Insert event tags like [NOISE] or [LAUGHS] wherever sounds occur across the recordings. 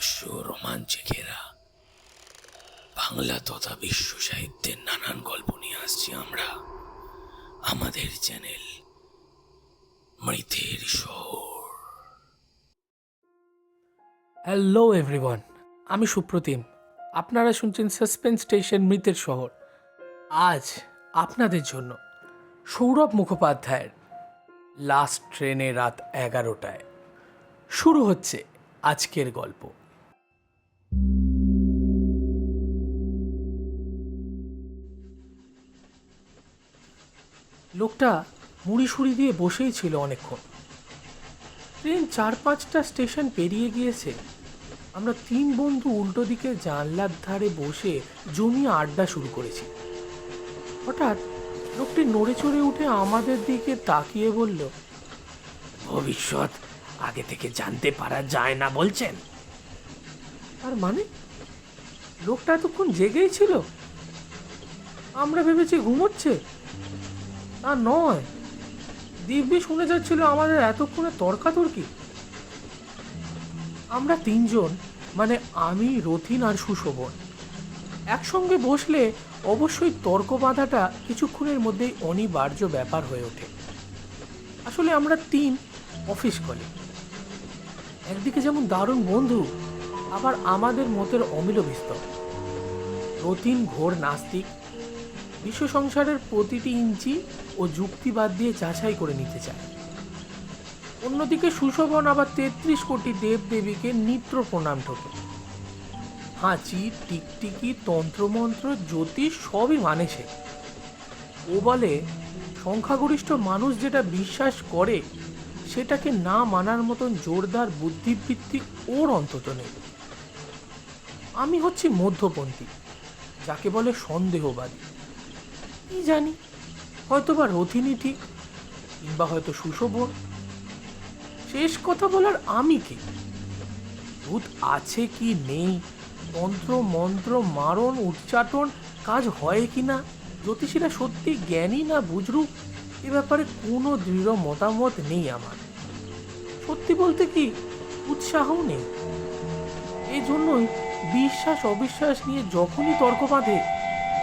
রহস্য রোমাঞ্চে ঘেরা বাংলা তথা বিশ্ব সাহিত্যের নানান গল্প নিয়ে আসছি আমরা। আমাদের চ্যানেল মৃতের শহর। হ্যালো এভরিওয়ান আমি সুপ্রতিম। আপনারা শুনছেন সাসপেন্স স্টেশন মৃতের শহর। আজ আপনাদের জন্য সৌরভ মুখোপাধ্যায়ের লাস্ট ট্রেনে রাত এগারোটায়। শুরু হচ্ছে আজকের গল্প। লোকটা মুড়ি সুড়ি দিয়ে বসেই ছিল অনেকক্ষণ। ট্রেন চার পাঁচটা স্টেশন পেরিয়ে গিয়েছে। আমরা তিন বন্ধু উল্টো দিকে জানলার ধারে বসে জমিয়ে আড্ডা শুরু করেছি। হঠাৎ লোকটি নড়ে চড়ে উঠে আমাদের দিকে তাকিয়ে বলল, ভবিষ্যৎ আগে থেকে জানতে পারা যায় না বলছেন? আর মানে? লোকটা এতক্ষণ জেগেই ছিল? আমরা ভেবেছি ঘুমোচ্ছে? তা নয়। দিব্যি শুনে যাচ্ছিল আমাদের এতক্ষণে তর্কাতর্কি। আমরা তিনজন মানে আমি, রথিন আর সুশোভন, একসঙ্গে বসলে অবশ্যই তর্ক বাঁধাটা কিছুক্ষণের মধ্যেই অনিবার্য ব্যাপার হয়ে ওঠে। আসলে আমরা তিন অফিস কলে একদিকে যেমন দারুণ বন্ধু, আবার আমাদের মতের অমিল বিস্তর। রতিন ঘোর নাস্তিক, বিশ্ব সংসারের প্রতিটি ইঞ্চি যুক্তিবাদ দিয়ে যাচাই করে নিতে চায়। অন্যদিকে সুশোভন আবার তেত্রিশ কোটি দেব দেবীকে নিত্র প্রণাম ঠোকে। হাঁচি, টিকটিকি, তন্ত্রমন্ত্র, জ্যোতিষ সবই মানে সে। ও বলে, সংখ্যাগরিষ্ঠ মানুষ যেটা বিশ্বাস করে, সেটাকে না মানার মতন জোরদার বুদ্ধিবৃত্তি ওর অন্তত নেই। আমি হচ্ছি মধ্যপন্থী, যাকে বলে সন্দেহবাদী। কি জানি? হয়তো বা রথিনী ঠিক কিংবা হয়তো সুশোভন। শেষ কথা বলার আমি কি? ভূত আছে কি নেই? তন্ত্র মন্ত্র, মারণ উচ্চাটন কাজ হয় কি না? জ্যোতিষীরা সত্যি জ্ঞানী না বুজরু? এ ব্যাপারে কোনো দৃঢ় মতামত নেই আমার। সত্যি বলতে কি উৎসাহও নেই। এই জন্যই বিশ্বাস অবিশ্বাস নিয়ে যখনই তর্ক বাঁধে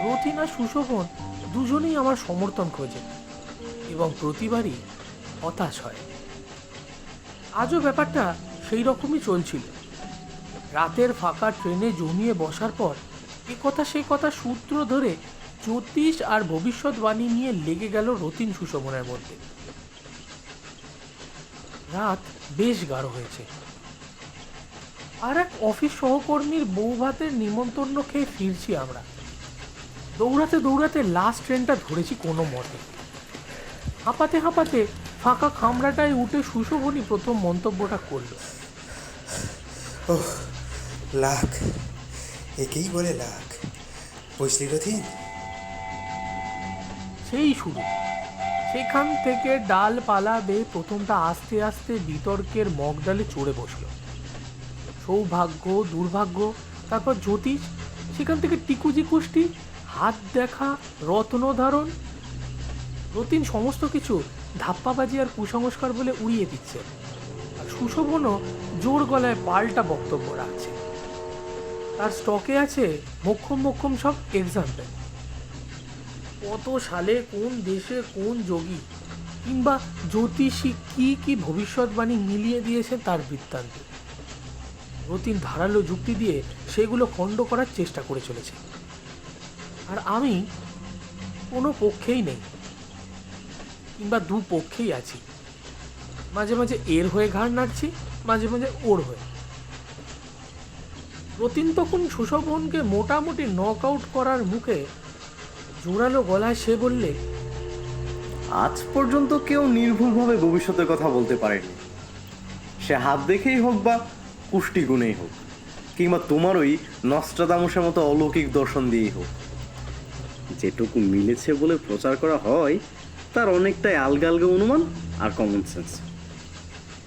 রথিনা সুশোভন দুজনেই আমার সমর্থন খোঁজে এবং প্রতিবারই হতাশ হয়। আজও ব্যাপারটা সেই রকমই চলছিল। রাতের ফাঁকা ট্রেনে জমিয়ে বসার পর এ কথা সে কথা সূত্র ধরে জ্যোতিষ আর ভবিষ্যৎবাণী নিয়ে লেগে গেল রতিন সুশোভনের মধ্যে। রাত বেশ গাঢ় হয়েছে। আর এক অফিস সহকর্মীর বউ ভাতের নিমন্ত্রণ খেয়ে ফিরছি আমরা। দৌড়াতে দৌড়াতে লাস্ট ট্রেনটা ধরেছি কোনো মতে। হাঁপাতে হাঁপাতে ফাঁকা খামড়াটায় উঠে সুশোভনী প্রথম মন্তব্যটা করল। ওহ লাখ। একেই বলে লাখ। বুঝলি রথিন? সেই শুরু। সেখান থেকে ডালপালা বেয়ে প্রথমটা আস্তে আস্তে বিতর্কের মগডালে চড়ে বসল। সৌভাগ্য দুর্ভাগ্য তারপর জ্যোতিষ সেখান থেকে টিকুজি কুষ্টি হাত দেখা, রত্ন ধারণ, রতিন সমস্ত কিছু ধাপ্পাবাজি আর কুসংস্কার বলে উড়িয়ে দিচ্ছে। আর সুশোভনও জোর গলায় পাল্টা বক্তব্য রাখছে। তার স্টকে আছে মোক্ষম মোক্ষম সব এক্সাম্পল কত সালে, কোন দেশে, কোন যোগী, কিংবা জ্যোতিষী কি কি ভবিষ্যৎবাণী মিলিয়ে দিয়েছে তার বৃত্তান্ত? রতিন ধারালো যুক্তি দিয়ে সেগুলো খণ্ড করার চেষ্টা করে চলেছে। আর আমি কোনো পক্ষেই নেই, কিংবা দু পক্ষেই আছি। মাঝে মাঝে এর হয়ে ঘাড় নাড়ছি, মাঝে মাঝে ওর হয়ে। রতিন তখন সুশোভনকে মোটামুটি নক আউট করার মুখে জোরালো গলায় সে বললে, আজ পর্যন্ত কেউ নির্ভুলভাবে ভবিষ্যতের কথা বলতে পারেনি। সে হাত দেখেই হোক বা পুষ্টি গুণেই হোক, কিংবা তোমার ওই নস্ট্রাদামুসের মতো অলৌকিক দর্শন দিয়েই হোক। যেটুকু মিলেছে বলে প্রচার করা হয়, তার অনেকটাই আলগা আলগা অনুমান আর কমন সেন্স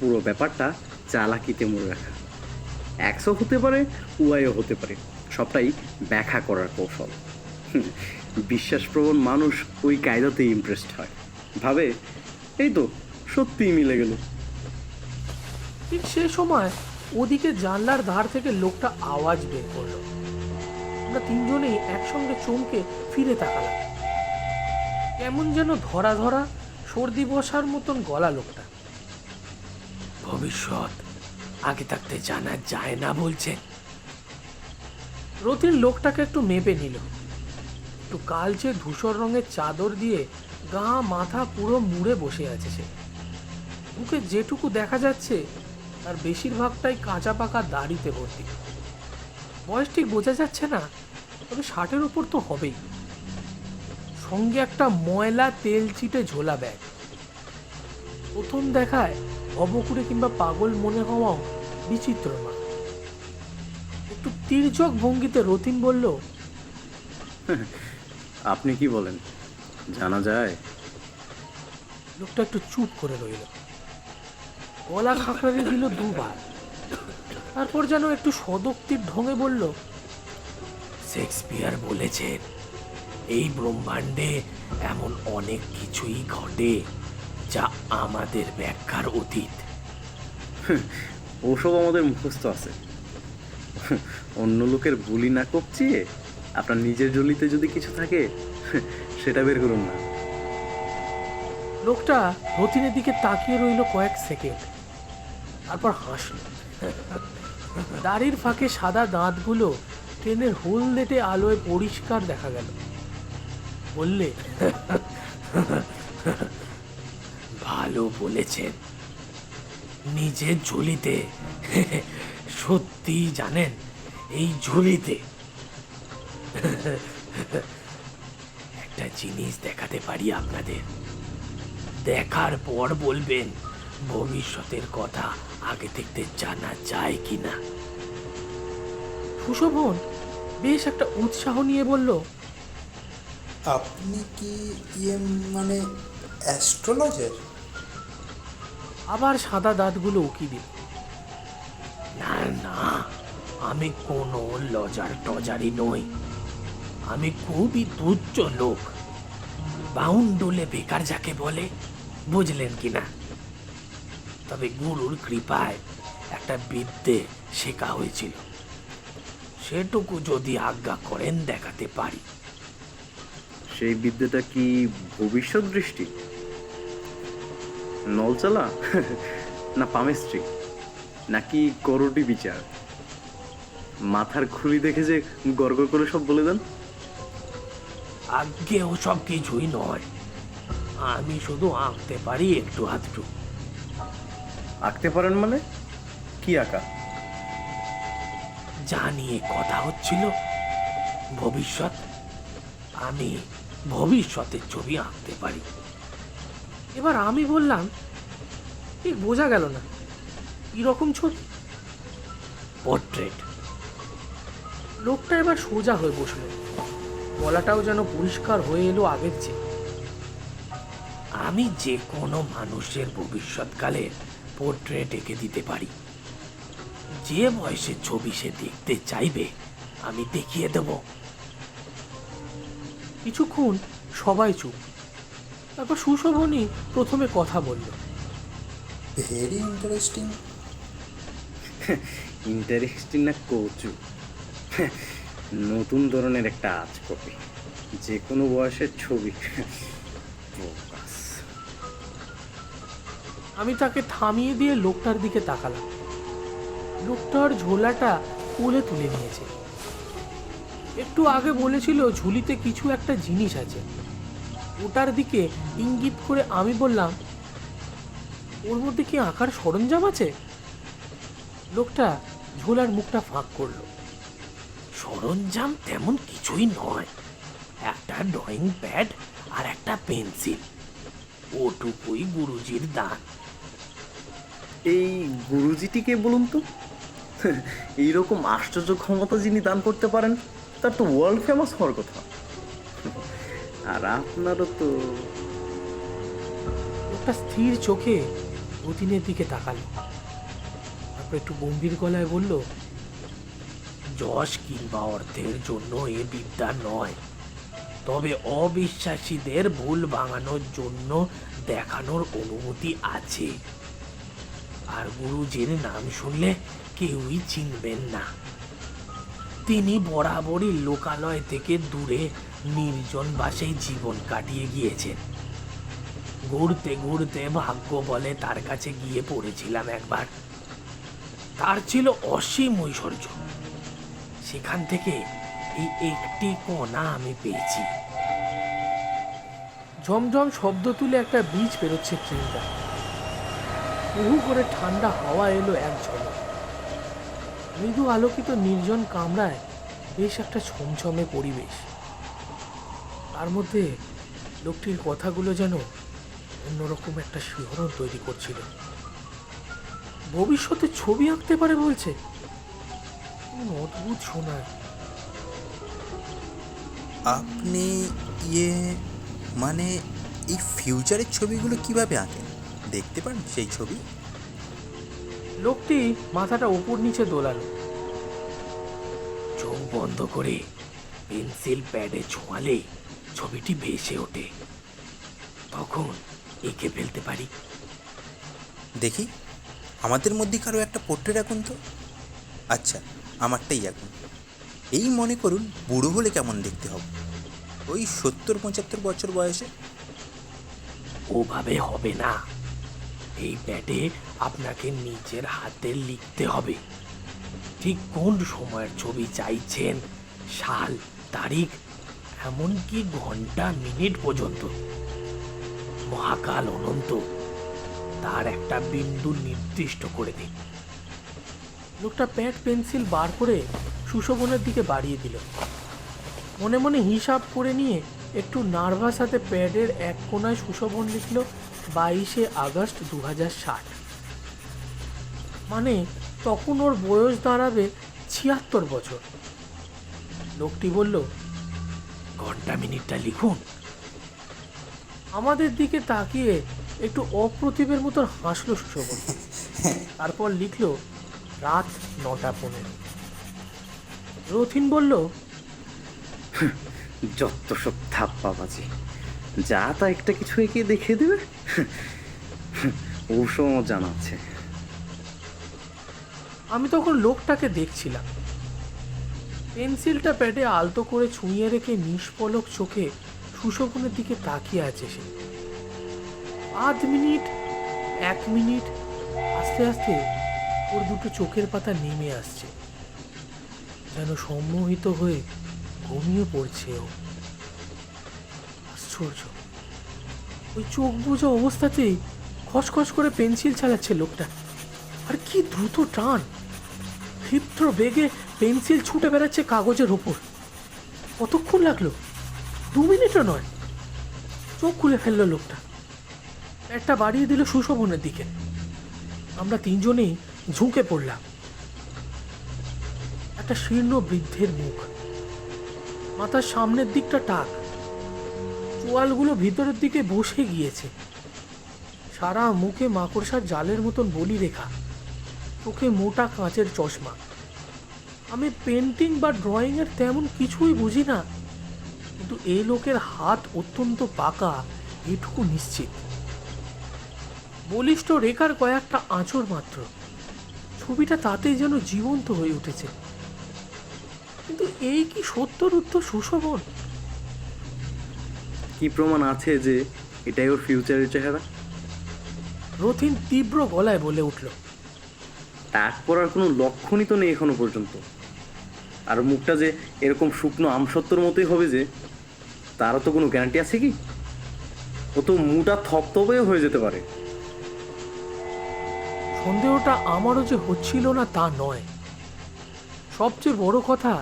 পুরো ব্যাপারটা চালাকিতে মরে রাখা। একশো হতে পারে উয়াইও হতে পারে। সবটাই ব্যাখ্যা করার কৌশল। বিশ্বাসপ্রবণ মানুষ ওই কায়দাতে ইমপ্রেসড হয়। ভাবে, এই তো, সত্যিই মিলে গেল। ঠিক সে সময় ওদিকে জানলার ধার থেকে লোকটা আওয়াজ বের করল। আমরা তিনজনেই একসঙ্গে চমকে ফিরে তাকালাম। কেমন যেন ধরা ধরা সর্দি বসার মতন গলা লোকটা। ভবিষ্যৎ আগে থাকতে জানা যায় না বলছে। রতিন লোকটাকে একটু মেপে নিল। একটু কালচে ধূসর রঙের চাদর দিয়ে গা মাথা পুরো মুড়ে বসে আছে সে। মুখে যেটুকু দেখা যাচ্ছে, তার বেশিরভাগটাই কাঁচা পাকা দাড়িতে ভর্তি। বয়স ঠিক বোঝা যাচ্ছে না, তবে ষাটের উপর তো হবেই। সঙ্গে একটা ময়লা তেল চিটে ঝোলা ব্যাগ। প্রথম দেখায় অবকুড়ে কিংবা পাগল মনে হওয়াও বিচিত্র না। একটু তির্যক ভঙ্গিতে রতিন বলল আপনি কি বলেন? জানা যায়। লোকটা একটু চুপ করে রইল। গলা খাঁকড়ানি দিল দুবার। তারপর যেন একটু সদক্তির ঢঙে বলল শেক্সপিয়ার বলেছেন। এই ব্রহ্মাণ্ডে এমন অনেক কিছুই ঘটে যা আমাদের ব্যাখ্যার অতীত। ওসব আমাদের মুখস্থ আছে। অন্য লোকের বুলি না কপচিয়ে আপনার নিজের জলিতে যদি কিছু থাকে সেটা বের করুন না। লোকটা রতিনের দিকে তাকিয়ে রইল কয়েক সেকেন্ড। তারপর হাসল। দাড়ির ফাঁকে সাদা দাঁতগুলো ট্রেনের হলদেটে আলোয় পরিষ্কার দেখা গেল। বললে? ভালো বলেছেন। নিজের ঝুলিতে। সত্যি জানেন এই ঝুলিতে। একটা জিনিস দেখাতে পারি আপনাদের। দেখার পর বলবেন ভবিষ্যতের কথা আগে থেকে জানা যায় কিনা। সুশোভন বেশ একটা উৎসাহ নিয়ে বলল আপনি কি ইয়ে মানে অ্যাস্ট্রোলজার? আবার সাদা দাঁতগুলো উকি দিল। না না, আমি কোনো লজার টজারি নই। আমি খুবই তুচ্ছ লোক। বাউন্ডুলে বেকার যাকে বলে, বুঝলেন কি না? তবে গুরুর কৃপায় একটা বিদ্যে শেখা হয়েছিল। সেটুকু যদি আজ্ঞা করেন দেখাতে পারি। সেই বিদ্যাটা কি ভবিষ্যৎ দৃষ্টি? নলচালা? [LAUGHS] না পামেস্ট্রি নাকি করোটি বিচার? মাথার খুলি দেখে যে গড়গড় করে সব বলে দেন? আজ্ঞে ও সব কিছুই নয়। আমি শুধু আঁকতে পারি একটু আধটু। আঁকতে পারেন মানে? কি আঁকা? যা নিয়ে কথা হচ্ছিল ভবিষ্যৎ আমি ভবিষ্যতের ছবি আঁকতে পারি। এবার আমি বললাম, ঠিক বোঝা গেল না, কীরকম ছবি? পোর্ট্রেট লোকটা এবার সোজা হয়ে বসল। গলাটাও যেন পরিষ্কার হয়ে এলো আগের চেয়ে। আমি যে কোনো মানুষের ভবিষ্যৎকালে পোর্ট্রেট এঁকে দিতে পারি। যে বয়সের ছবি সে দেখতে চাইবে, আমি দেখিয়ে দেব। কিছুক্ষণ সবাই চুপ। তারপর সুশোভনই প্রথমে কথা বলল। ভেরি ইন্টারেস্টিং ইন্টারেস্টিং না কৌচু? নতুন ধরনের একটা আজ কপি। যে কোনো বয়সের ছবি। আমি তাকে থামিয়ে দিয়ে লোকটার দিকে তাকালাম। লোকটার ঝোলাটা কোলে তুলে নিয়েছে। একটু আগে বলেছিল, ঝুলিতে কিছু একটা জিনিস আছে। ওটার দিকে ইঙ্গিত করে আমি বললাম, ওর মধ্যে কি আঁকার সরঞ্জাম আছে? লোকটা ঝোলার মুখটা ফাঁক করল। সরঞ্জাম তেমন কিছুই নয়। একটা ড্রয়িং প্যাড আর একটা পেন্সিল। ওটুকুই গুরুজির দান। এই গুরুজিটিকে বলুন তো। [LAUGHS] এইরকম আশ্চর্য ক্ষমতা যিনি দান করতে পারেন। তার তো ওয়ার্ল্ড ফেমাস হওয়ার কথা। আর আপনারও তো লোকটা স্থির চোখে রতিনের দিকে তাকালো। তারপর একটু গম্ভীর গলায় বলল, যশ কিংবা অর্থের জন্য এ বিদ্যা নয়। তবে অবিশ্বাসীদের ভুল ভাঙানোর জন্য দেখানোর অনুমতি আছে। আর গুরুজির নাম শুনলে কেউই চিনবেন না। তিনি বরাবরই লোকালয় থেকে দূরে নির্জন বাসেই জীবন কাটিয়ে গিয়েছেন। ঘুরতে ঘুরতে ভাগ্য বলে তার কাছে গিয়ে পড়েছিলাম একবার। তার ছিল অসীম ঐশ্বর্য। সেখান থেকে এই একটি কণা আমি পেয়েছি। ঝমঝম শব্দ তুলে একটা বীজ বেরোচ্ছে ট্রেনটা। বহু করে ঠান্ডা হাওয়া এলো এক ঝলক। মৃদু আলোকিত নির্জন কামরায় বেশ একটা ছমছমে পরিবেশ। তার মধ্যে লোকটির কথাগুলো যেন অন্যরকম একটা শিহরণ তৈরি করছিল। ভবিষ্যতে ছবি আঁকতে পারে বলছে। অদ্ভুত শোনায় আপনি ইয়ে মানে এই ফিউচারের ছবিগুলো কীভাবে আঁকেন? দেখতে পান সেই ছবি? লোকটি মাথাটা উপর নিচে দোলালো। চোখ বন্ধ করে পেন্সিল প্যাডে ছোঁয়ালে ছবিটি ভেসে ওঠে। তখন এঁকে ফেলতে পারি। দেখি আমাদের মধ্যে কারও একটা পোর্ট্রেট আঁকুন তো। আচ্ছা আমারটাই আঁকুন এই মনে করুন বুড়ো হলে কেমন দেখতে হবে? ওই সত্তর পঁচাত্তর বছর বয়সে? ওভাবে হবে না। এই প্যাডে আপনাকে নিজের হাতে লিখতে হবে। ঠিক কোন সময়ের ছবি চাইছেন, সাল, তারিখ, এমনকি ঘণ্টা, মিনিট পর্যন্ত। মহাকাল অনন্ত, তার একটা বিন্দু নির্দিষ্ট করে দিন। লোকটা প্যাড পেন্সিল বার করে সুশোভনের দিকে বাড়িয়ে দিল। মনে মনে হিসাব করে নিয়ে একটু নার্ভাস হাতে প্যাডের এক কোনায় সুশোভন লিখল বাইশে আগস্ট দু ষাট। মানে তখন ওর বয়স দাঁড়াবে ছিয়াত্তর বছর। লোকটি বলল, ঘণ্টা মিনিটটা লিখুন। আমাদের দিকে তাকিয়ে একটু অপ্রতিভের মতন হাসলো সুশোভন। তারপর লিখল, রাত নটা পনেরো। রথিন বলল, যত সব থাপ্পাবাজি যা তা একটা কিছু এঁকে দেখে দেবে? ওসব জানাচ্ছে আমি তখন লোকটাকে দেখছিলাম। পেন্সিলটা প্যাডে আলতো করে ছুঁয়ে রেখে নিষ্পলক চোখে সুশোভনের দিকে তাকিয়ে আছে সে। আধ মিনিট, এক মিনিট, আস্তে আস্তে ওর দুটো চোখের পাতা নেমে আসছে। যেন সম্মোহিত হয়ে ঘুমিয়ে পড়ছে ও। আশ্চর্য ওই চোখ বোঝা অবস্থাতেই খসখস করে পেন্সিল চালাচ্ছে লোকটা। আর কি দ্রুত টান। ক্ষিপ্র বেগে পেন্সিল ছুটে বেড়াচ্ছে কাগজের ওপর। কতক্ষণ লাগল? দু মিনিটও নয়। চোখ খুলে ফেলল লোকটা। একটা বাড়িয়ে দিল সুশোভনের দিকে। আমরা তিনজনেই ঝুঁকে পড়লাম। একটা শীর্ণ বৃদ্ধের মুখ। মাথার সামনের দিকটা টাক। চোয়ালগুলো ভিতরের দিকে বসে গিয়েছে। সারা মুখে মাকড়সার জালের মতন বলি রেখা, চোখে মোটা কাঁচের চশমা। আমি পেন্টিং বা ড্রয়িংয়ের তেমন কিছুই বুঝি না, কিন্তু এই লোকের হাত অত্যন্ত পাকা, এটুকু নিশ্চিত। বলিষ্ঠ রেখার কয়েকটা আঁচড় মাত্র, ছবিটা তাতেই যেন জীবন্ত হয়ে উঠেছে। কিন্তু এই কি সত্যর উত্তর সুশোভন? কি প্রমাণ আছে যে এটাই ওর ফিউচারের চেহারা? রথিন তীব্র গলায় বলে উঠল। টাক পড়ার কোনো লক্ষণই তো নেই এখনও পর্যন্ত। আর মুখটা যে এরকম শুকনো আমসত্বর মতোই হবে যে তারও তো কোনো গ্যারান্টি আছে কি? ও তো মুটা থপথপেও হয়ে যেতে পারে। সন্দেহটা আমারও যে হচ্ছিল না তা নয়। সবচেয়ে বড় কথা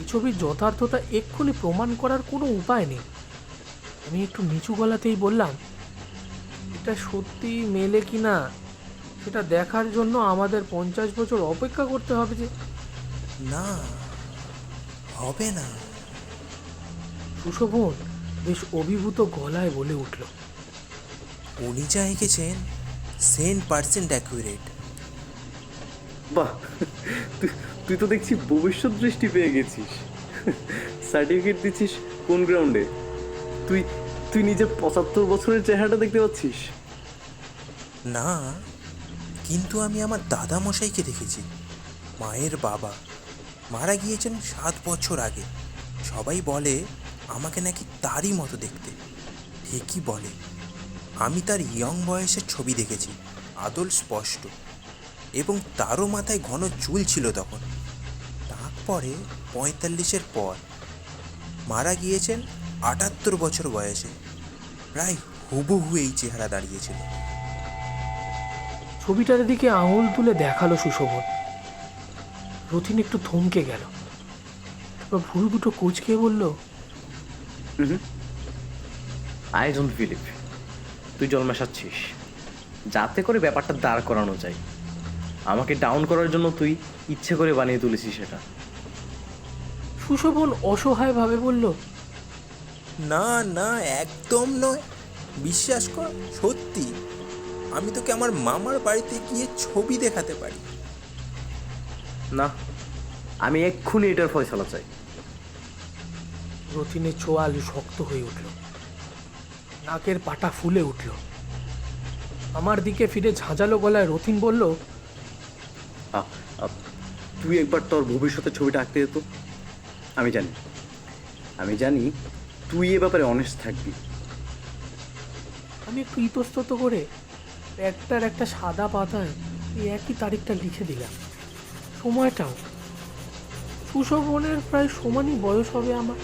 এই ছবির যথার্থতা এক্ষুনি প্রমাণ করার কোনো উপায় নেই। আমি একটু নিচু গলাতেই বললাম এটা সত্যি মেলে কি না? সেটা দেখার জন্য আমাদের পঞ্চাশ বছর অপেক্ষা করতে হবে যে। না হবে না। সুশোভন বেশ অভিভূত গলায় বলে উঠল। উনি যা এঁকেছেন সেন পার্সেন্ট অ্যাকুরেট। বাহ তুই তুই তো দেখছি ভবিষ্যৎ দৃষ্টি পেয়ে গেছিস। সার্টিফিকেট দিচ্ছিস কোন গ্রাউন্ডে? তুই তুই নিজের পঁচাত্তর বছরের চেহারাটা দেখতে পাচ্ছিস? না, কিন্তু আমি আমার দাদা মশাইকে দেখেছি। মায়ের বাবা মারা গিয়েছেন সাত বছর আগে। সবাই বলে আমাকে নাকি তারই মতো দেখতে। ঠিকই বলে। আমি তার ইয়ং বয়সের ছবি দেখেছি, আদল স্পষ্ট। এবং তারও মাথায় ঘন চুল ছিল তখন। তারপরে পঁয়তাল্লিশের পর মারা গিয়েছেন আটাত্তর বছর বয়সে প্রায় হুবহু এই চেহারা দাঁড়িয়েছিল। ছবিটার দিকে আঙুল তুলে দেখাল সুশোভন। রতিন একটু থমকে গেল। তারপর ভুরু দুটো কুচকে বলল আই ডোন্ট বিলিভ তুই জল মেশাচ্ছিস যাতে করে ব্যাপারটা দাঁড় করানো যায়। আমাকে ডাউন করার জন্য তুই ইচ্ছে করে বানিয়ে তুলেছিস সেটা। সুশোভন অসহায়ভাবে বলল না না একদম নয়। বিশ্বাস কর সত্যি। আমি তোকে আমার মামার বাড়িতে গিয়ে ছবি দেখাতে পারি। না আমি এক্ষুনি এটার ফয়সলা চাই। রতিনের চোয়াল শক্ত হয়ে উঠল। নাকের পাটা ফুলে উঠল। আমার দিকে ফিরে ঝাঁঝালো গলায় রথিন বলল তুই একবার তোর ভবিষ্যতের ছবিটা আঁকতে যেত আমি জানি। আমি জানি তুই এ ব্যাপারে অনেস্ট থাকবি। আমি একটু ইতস্তত করে একটার একটা সাদা পাতায় এই একই তারিখটা লিখে দিলাম। সময়টাও। সুশোভনের প্রায় সমানই বয়স হবে আমার।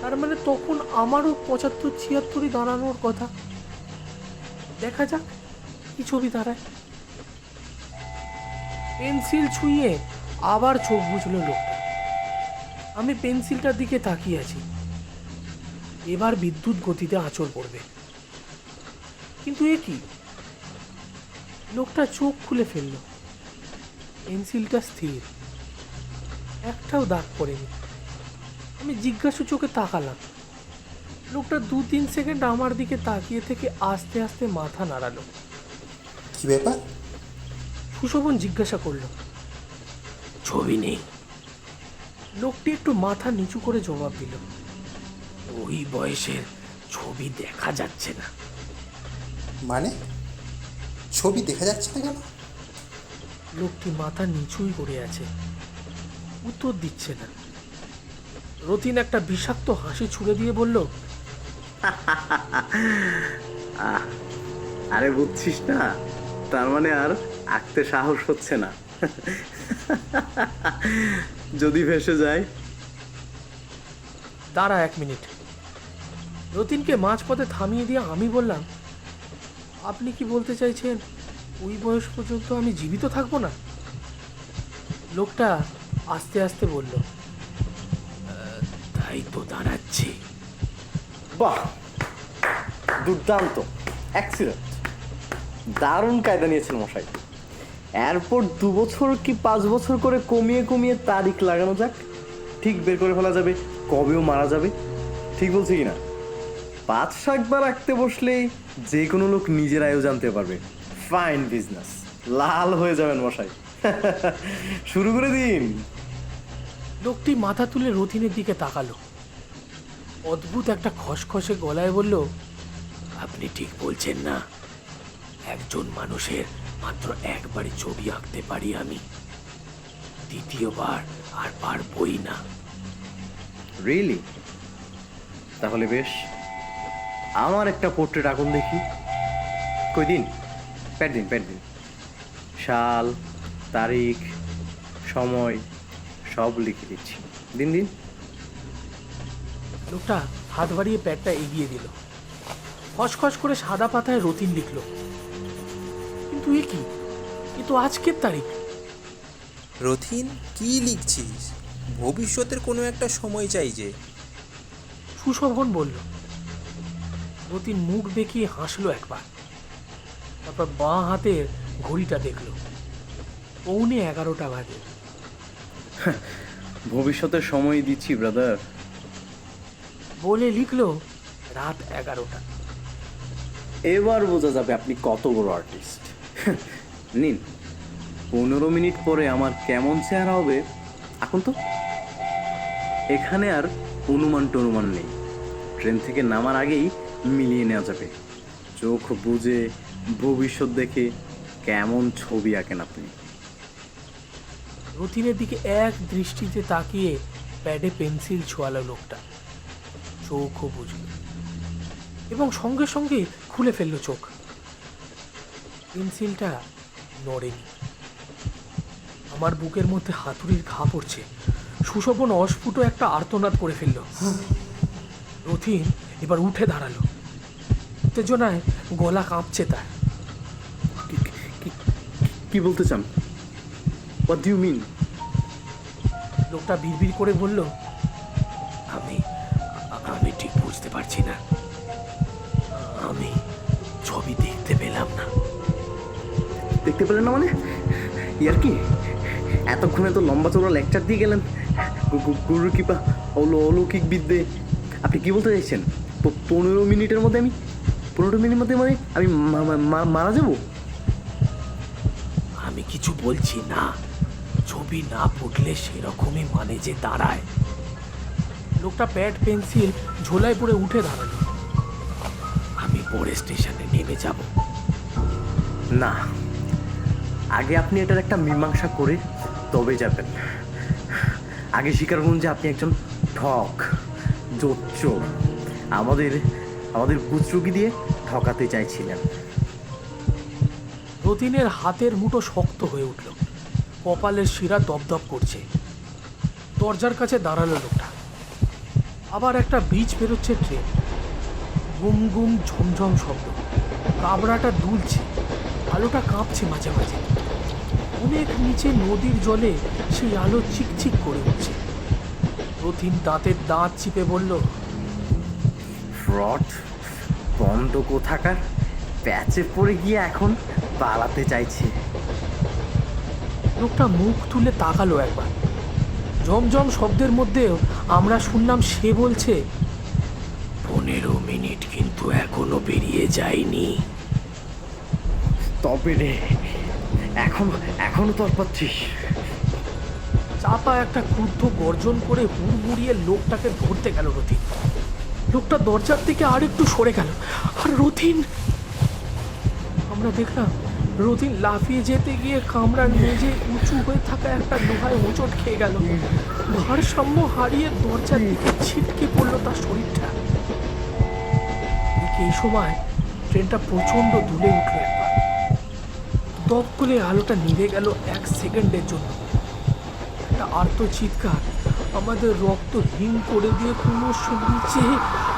তার মানে তখন আমারও পঁচাত্তর, ছিয়াত্তরই দাঁড়ানোর কথা। দেখা যাক কি ছবি দাঁড়ায়। পেন্সিল ছুঁয়ে আবার চোখ বুঝলো লোকটা। আমি পেন্সিলটার দিকে তাকিয়ে আছি। এবার বিদ্যুৎ গতিতে আঁচড় পড়বে। কিন্তু এ কি? লোকটা চোখ খুলে ফেলল। পেন্সিলটা স্থির। একটাও দাগ পড়েনি। আমি জিজ্ঞাসু চোখে তাকালাম। লোকটা দু তিন সেকেন্ড আমার দিকে তাকিয়ে থেকে আস্তে আস্তে মাথা নাড়ালো। কি ব্যাপার? সুশোভন জিজ্ঞাসা করল ছবি নেই। লোকটি একটু মাথা নিচু করে জবাব দিল। ওই বয়সের ছবি দেখা যাচ্ছে না। মানে? ছবি দেখা যাচ্ছে না কেন? লোকটি মাথা নিচুই করে আছে। উত্তর দিচ্ছে না। রতিন একটা বিষাক্ত হাসি ছুড়ে দিয়ে বলল [LAUGHS] আরে বুঝছিস না তার মানে আর আঁকতে সাহস হচ্ছে না। [LAUGHS] যদি ভেসে যায়। দাঁড়া এক মিনিট। রতিনকে মাঝপথে থামিয়ে দিয়ে আমি বললাম, আপনি কি বলতে চাইছেন? ওই বয়স পর্যন্ত আমি জীবিত থাকব না? লোকটা আস্তে আস্তে বলল তাই তো দাঁড়াচ্ছে। বাহ, দুর্দান্ত অ্যাক্সিডেন্ট দারুণ কায়দা নিয়েছেন মশাই। এরপর দু বছর কি পাঁচ বছর করে কমিয়ে কমিয়ে তারিখ লাগানো যাক? ঠিক বের করে ফেলা যাবে, কবেও মারা যাবে? ঠিক বলছি কি না? পাঁচ শাকবার রাখতে বসলেই যে কোনো লোক নিজের আয়ও জানতে পারবে। ফাইন বিজনেস লাল হয়ে যাবেন মশাই। [LAUGHS] শুরু করে দিন। লোকটি মাথা তুলে রতিনের দিকে তাকালো। অদ্ভুত একটা খসখসে গলায় বলল আপনি ঠিক বলছেন না। একজন মানুষের মাত্র একবারই ছবি আঁকতে পারি আমি। দ্বিতীয়বার আর পারবই না। রিয়েলি তাহলে বেশ। আমার একটা পোর্ট্রেট আঁকুন দেখি। কই দিন? প্যাট দিন প্যাট দিন। সাল তারিখ সময় সব লিখে দিচ্ছি। দিন দিন। লোকটা হাত বাড়িয়ে প্যাডটা এগিয়ে দিল। খসখস করে সাদা পাতায় রতিন লিখল। কিন্তু এ কি? এ তো আজকের তারিখ। রথিন কি লিখছিস? ভবিষ্যতের কোনো একটা সময় চাই যে। সুশোভন বলল রতিন মুখ দেখিয়ে হাসলো একবার। তারপর বাঁ হাতের ঘড়িটা দেখল। পৌনে এগারোটা বাজে। ভবিষ্যতে সময় দিচ্ছি ব্রাদার বলে লিখলো রাত এগারোটা। এবার বোঝা যাবে আপনি কত বড় আর্টিস্ট নিন পনেরো মিনিট পরে আমার কেমন চেহারা হবে? এখন তো এখানে আর অনুমান টনুমান নেই। ট্রেন থেকে নামার আগেই মিলিয়ে নেওয়া যাবে। চোখ বুঝে ভবিষ্যৎ দেখে কেমন ছবি আঁকেন আপনি। রতিনের দিকে এক দৃষ্টিতে তাকিয়ে প্যাডে পেন্সিল ছোয়ালো লোকটা। চোখও বুঝল এবং সঙ্গে সঙ্গে খুলে ফেলল চোখ। পেন্সিলটা নড়েনি। আমার বুকের মধ্যে হাতুড়ির ঘা পড়ছে। সুশোভন অস্ফুট একটা আর্তনাদ করে ফেলল। রথিন এবার উঠে দাঁড়াল। উত্তেজনায় গলা কাঁপছে তার। কি- বলতে চান? হোয়াট ডু মিন লোকটা বিড়বিড় করে বলল আমি আমি ঠিক বুঝতে পারছি না। আমি ছবি দেখতে পেলাম না। দেখতে পেলেন না মানে? ইয়ার কি? এতক্ষণে তো লম্বা চৌড়া লেকচার দিয়ে গেলেন। গুরু কৃপা অলো অলৌকিক বিদ্যে। আপনি কি বলতে চাইছেন? পনেরো মিনিটের মধ্যে আমি পনেরো মিনিটের মধ্যে মানে আমি মারা যাব? আমি কিছু বলছি না। ছবি না ফুটলে সেরকমই মানে যে দাঁড়ায়। লোকটা প্যাড পেন্সিল ঝোলায় পড়ে উঠে দাঁড়াল। আমি পরে স্টেশনে নেমে যাব। না আগে আপনি এটার একটা মীমাংসা করে তবে যাবেন। আগে স্বীকার করুন যে আপনি একজন ঠক জোচ্চোর আমাদের আমাদের কুচরুকি দিয়ে ঠকাতে চাইছিলেন। রতিনের হাতের মুঠো শক্ত হয়ে উঠল। কপালের শিরা দপদপ করছে। দরজার কাছে দাঁড়াল লোকটা। আবার একটা ব্রিজ বেরোচ্ছে ট্রেন। গুম গুম ঝমঝম শব্দ। কাবড়াটা দুলছে। আলোটা কাঁপছে মাঝে মাঝে। অনেক নিচে নদীর জলে সেই আলো চিকচিক করে উঠছে। রথিন দাঁতের দাঁত চিপে বলল ফ্রড বন্ধ কোথাকার? প্যাচে পড়ে গিয়ে এখন পালাতে চাইছে। লোকটা মুখ তুলে তাকালো একবার। ঝমঝম শব্দের মধ্যেও আমরা শুনলাম সে বলছে পনেরো মিনিট কিন্তু এখনও পেরিয়ে যায়নি। তবে রে এখন এখনও তোর পাচ্ছিস চাপা একটা ক্রুদ্ধ গর্জন করে হুড়মুড়িয়ে লোকটাকে ধরতে গেল রথিন। লোকটা দরজার দিকে আর একটু সরে গেল। আর রথিন আমরা দেখলাম রথিন লাফিয়ে যেতে গিয়ে কামরার মেঝে উঁচু হয়ে থাকা একটা লোহায় হোঁচট খেয়ে গেল। ভারসাম্য হারিয়ে দরজার দিকে ছিটকে পড়ল তার শরীরটা। এই সময় ট্রেনটা প্রচণ্ড দুলে উঠল একবার। দপ করে আলোটা নিভে গেল এক সেকেন্ডের জন্য। একটা আর্ত চিৎকার আমাদের রক্ত হিম করে দিয়ে ক্রমশ নিচে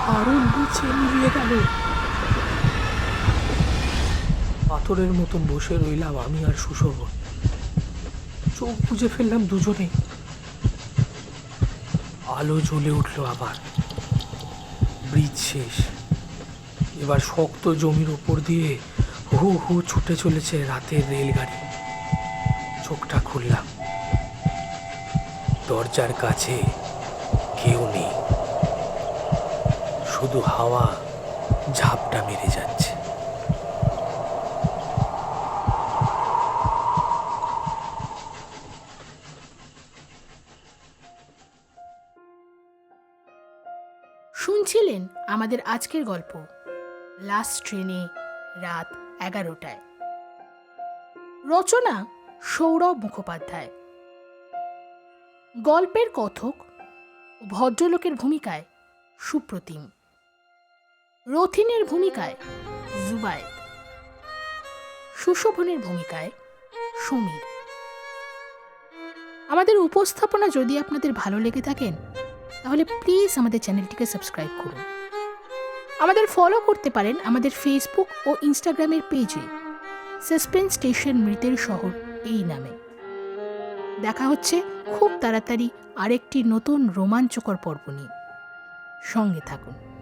আরও নিচে মিলিয়ে গেল। পাথরের মতন বসে রইলাম আমি আর সুশোভন। চোখ বুঝে ফেললাম দুজনেই। আলো জ্বলে উঠল আবার। ব্রিজ শেষ। এবার শক্ত জমির উপর দিয়ে হু হু ছুটে চলেছে রাতের রেলগাড়ি। চোখটা খুললাম। দরজার কাছে কেউ নেই। শুধু হাওয়া ঝাপটা মেরে যাচ্ছে। শুনছিলেন আমাদের আজকের গল্প। লাস্ট ট্রেনে রাত এগারোটায়। রচনা সৌরভ মুখোপাধ্যায়। গল্পের কথক ভদ্রলোকের ভূমিকায় সুপ্রতিম। রথিনের ভূমিকায় জুবায়েদ, সুশোভনের ভূমিকায় সমীর। আমাদের উপস্থাপনা যদি আপনাদের ভালো লেগে থাকেন তাহলে প্লিজ আমাদের চ্যানেলটিকে সাবস্ক্রাইব করুন। আমাদের ফলো করতে পারেন আমাদের ফেসবুক ও ইনস্টাগ্রামের পেজে সাসপেন্স স্টেশন মৃতের শহর এই নামে। দেখা হচ্ছে খুব তাড়াতাড়ি আরেকটি নতুন রোমাঞ্চকর পর্ব নিয়ে। সঙ্গে থাকুন।